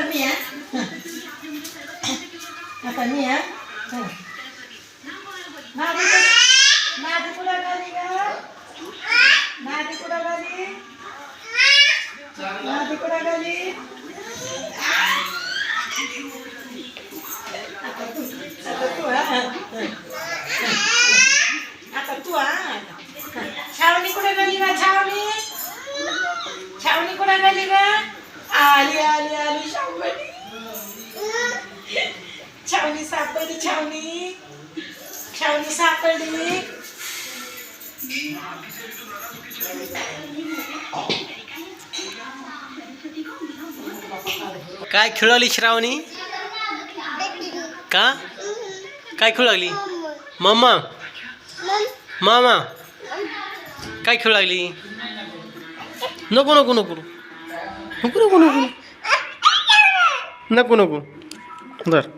Ciao Nicola ya. Makan ni ya. Nadi nadi pula kali ya. Nadi pula kali. Nadi pula kali. Apa tuh? Apa tuh ah? ya? Apa tuh ah? ya? Chawni kura kali na chawni. Kali na. आली आली आली छावणी छावणी सापडली छावणी. छावणी सापडली. काय खेळू लागली श्रावणी? का? काय खेळू लागली मम्मा मामा. काय खेळू लागली नको नको नको. नको नको नको. नको नको. धर.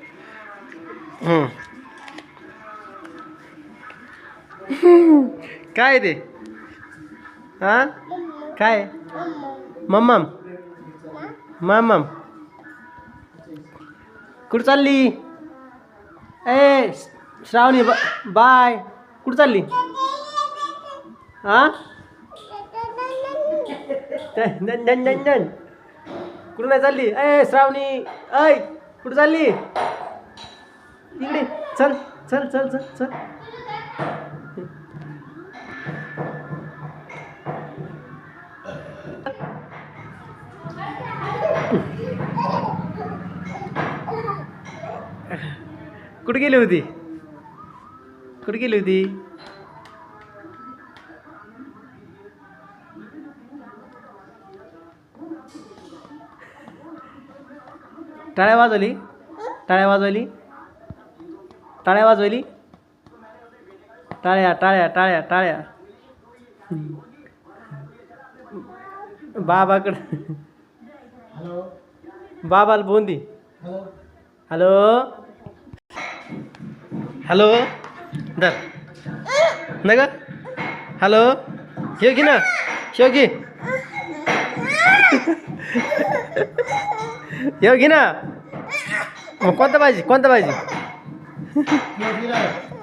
काय ते? हा? काय? मम्मा मामाम कुठं चालली? ए श्रावणी बा बाय. कुठं चालली? हा? कुठं नाही चालली? ए श्रावणी. ऐ कुठं चालली? इकडे. चल चल चल चल चल. कुठे गेली होती? कुठे गेली होती? टाळ्या वाजवली? टाळ्या वाजवली? टाळ्या वाजवली? टाळ्या टाळ्या टाळ्या टाळ्या. बाबाकडं. हॅलो. बाबाला फोन दे. हॅलो. हॅलो. हॅलो. धर. न ग हॅलो. घे ना. शेव E aí, Guina? Conta mais, conta mais. E aí, Guina?